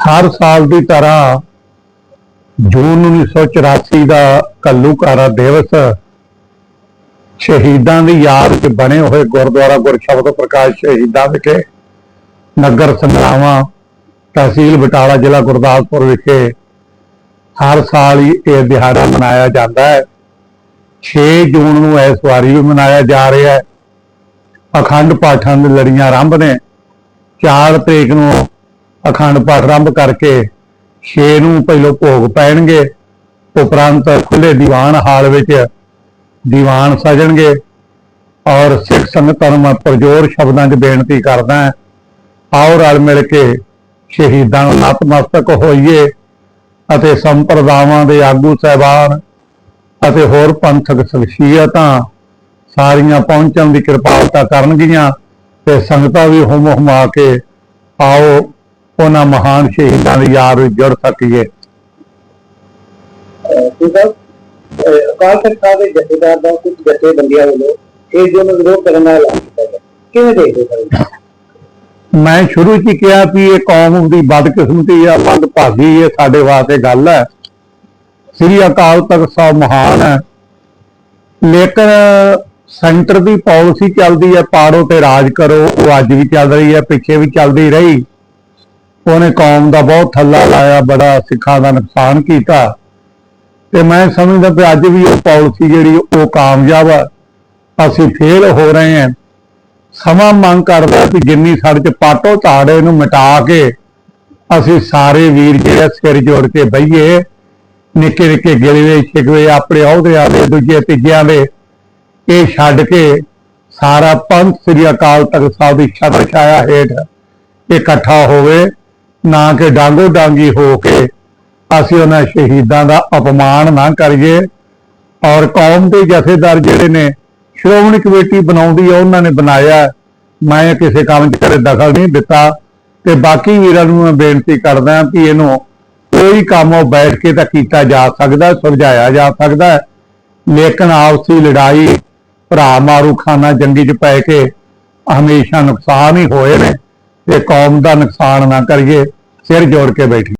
ਹਰ ਸਾਲ ਦੀ ਤਰ੍ਹਾਂ ਜੂਨ 1984 ਦਾ ਕੱਲੂਕਾਰਾ ਦਿਵਸ ਸ਼ਹੀਦਾਂ ਦੀ ਯਾਦ 'ਚ ਬਣੇ ਹੋਏ ਗੁਰਦੁਆਰਾ ਗੁਰਸ਼ਬਦ ਪ੍ਰਕਾਸ਼ ਸ਼ਹੀਦਾਂ ਵਿਖੇ, ਨਗਰ ਸੰਗਰਾਵਾਂ, ਤਹਿਸੀਲ ਬਟਾਲਾ ਜ਼ਿਲ੍ਹਾ ਗੁਰਦਾਸਪੁਰ ਵਿਖੇ ਹਰ ਸਾਲ ਹੀ ਇਹ ਦਿਹਾੜਾ ਮਨਾਇਆ ਜਾਂਦਾ ਹੈ। 6 ਜੂਨ ਨੂੰ ਇਸ ਵਾਰੀ ਵੀ ਮਨਾਇਆ ਜਾ ਰਿਹਾ ਹੈ। ਅਖੰਡ ਪਾਠਾਂ ਦੀ ਲੜੀਆਂ ਆਰੰਭ ਨੇ। 4 ਤਰੀਕ ਨੂੰ ਅਖੰਡ ਪਾਠ ਆਰੰਭ ਕਰਕੇ 6 ਨੂੰ ਪਹਿਲੋਂ ਭੋਗ ਪੈਣਗੇ, ਉਪਰੰਤ ਖੁੱਲੇ ਦੀਵਾਨ ਹਾਲ ਵਿੱਚ ਦੀਵਾਨ ਸਜਣਗੇ ਔਰ ਸਿੱਖ ਸੰਗਤਾਂ ਨੂੰ ਮੈਂ ਪ੍ਰਜੋਰ ਸ਼ਬਦਾਂ 'ਚ ਬੇਨਤੀ ਕਰਦਾ ਆਓ ਰਲ ਮਿਲ ਕੇ ਸ਼ਹੀਦਾਂ ਨੂੰ ਨਤਮਸਤਕ ਹੋਈਏ ਅਤੇ ਸੰਪਰਦਾਵਾਂ ਦੇ ਆਗੂ ਸਹਿਬਾਨ ਅਤੇ ਹੋਰ ਪੰਥਕ ਸ਼ਖਸੀਅਤਾਂ ਸਾਰੀਆਂ ਪਹੁੰਚਣ ਦੀ ਕਿਰਪਾਲਤਾ ਕਰਨਗੀਆਂ ਤੇ ਸੰਗਤਾਂ ਵੀ ਹੁਮ ਹੁਮਾ ਕੇ ਆਓ ਉਹਨਾਂ ਮਹਾਨ ਸ਼ਹੀਦਾਂ ਦੀ ਯਾਦ ਵਿੱਚ ਜੁੜ ਸਕੀਏ। ਠੀਕ ਹੈ ਅਹ ਅਕਾਲ ਤਖਤ ਸਾਹਿਬ ਦੇ ਜਥੇਦਾਰ ਦਾ ਕੁਝ ਜਥੇਬੰਦੀਆਂ ਵੱਲੋਂ ਇਹ ਜੋ ਵਿਰੋਧ ਕਰਨ ਦਾ ਐਲਾਨ ਕੀਤਾ ਗਿਆ। ਕਿਵੇਂ ਦੇਖਦੇ ਹੋ ਮੈਂ ਸ਼ੁਰੂ 'ਚ ਕਿਹਾ ਵੀ ਇਹ ਕੌਮ ਦੀ ਬਦਕਿਸਮਤੀ ਆ ਭਾਗੀ ਇਹ ਸਾਡੇ ਵਾਸਤੇ ਗੱਲ ਹੈ। ਸ੍ਰੀ ਅਕਾਲ ਤਖਤ ਸਾਹਿਬ ਮਹਾਨ ਹੈ। ਲੇਕਿਨ ਸੈਂਟਰ ਦੀ ਪਾਲਿਸੀ ਚੱਲਦੀ ਹੈ ਪਾੜੋ ਤੇ ਰਾਜ ਕਰੋ ਉਹ ਅੱਜ ਵੀ ਚੱਲ ਰਹੀ ਹੈ ਪਿੱਛੇ ਵੀ ਚੱਲਦੀ ਰਹੀ। ਉਹਨੇ ਕੌਮ ਦਾ ਬਹੁਤ ਥੱਲਾ ਲਾਇਆ, ਬੜਾ ਸਿੱਖਾਂ ਦਾ ਨੁਕਸਾਨ ਕੀਤਾ। ਤੇ ਮੈਂ ਸਮਝਦਾ ਵੀ ਅੱਜ ਵੀ ਉਹ ਪਾਲਿਸੀ ਜਿਹੜੀ, ਉਹ ਕਾਮਯਾਬ ਆ। ਅਸੀਂ ਫੇਲ ਹੋ ਰਹੇ ਹਾਂ। ਸਮਾਂ ਮੰਗ ਕਰਦਾ ਕਿ ਜਿੰਨੀ ਸਾਡੇ ਚ ਪਾਟੋ ਝਾੜੇ ਇਹਨੂੰ ਮਿਟਾ ਕੇ ਅਸੀਂ ਸਾਰੇ ਵੀਰ ਜਿਹੜੇ ਸਿਰ ਜੋੜ ਕੇ ਬਈਏ। ਨਿੱਕੇ ਨਿੱਕੇ ਗਿਲਵੇ ਛਿਕਵੇ ਆਪਣੇ ਅਹੁਦਿਆਂ ਦੇ ਦੂਜੇ ਤੀਜਿਆਂ ਦੇ। ਇਹ ਛੱਡ ਕੇ ਸਾਰਾ ਪੰਥ ਸ੍ਰੀ ਅਕਾਲ ਤਖਤ ਸਾਹਿਬ ਦੀ ਛਤਰ ਛਾਇਆ ਹੇਠ ਇਕੱਠਾ ਹੋਵੇ। ਨਾ ਕਿ ਡਾਂਗੋ ਡਾਂਗੀ ਹੋ ਕੇ ਅਸੀਂ ਉਹਨਾਂ ਸ਼ਹੀਦਾਂ ਦਾ ਅਪਮਾਨ ਨਾ ਕਰੀਏ। ਔਰ ਕੌਮ ਦੇ ਜਥੇਦਾਰ ਜਿਹੜੇ ਨੇ, ਸ਼੍ਰੋਮਣੀ ਕਮੇਟੀ ਬਣਾਉਂਦੀ ਹੈ ਉਹਨਾਂ ਨੇ ਬਣਾਇਆ। ਮੈਂ ਕਿਸੇ ਕੰਮ 'ਚ ਕਦੇ ਦਖਲ ਨਹੀਂ ਦਿੱਤਾ। ਤੇ ਬਾਕੀ ਵੀਰਾਂ ਨੂੰ ਮੈਂ ਬੇਨਤੀ ਕਰਦਾ ਕਿ ਇਹਨੂੰ ਕੋਈ ਕੰਮ ਉਹ ਬੈਠ ਕੇ ਤਾਂ ਕੀਤਾ ਜਾ ਸਕਦਾ ਸਮਝਾਇਆ ਜਾ ਸਕਦਾ। ਲੇਕਿਨ ਆਪਸੀ ਲੜਾਈ, ਭਰਾ ਮਾਰੂ ਖਾਨਾ ਜੰਗੀ 'ਚ ਪੈ ਕੇ ਹਮੇਸ਼ਾ ਨੁਕਸਾਨ ਹੀ ਹੋਏ ਨੇ। ਤੇ ਕੌਮ ਦਾ ਨੁਕਸਾਨ ਨਾ ਕਰੀਏ ਸਿਰ ਜੋੜ ਕੇ ਬੈਠੀ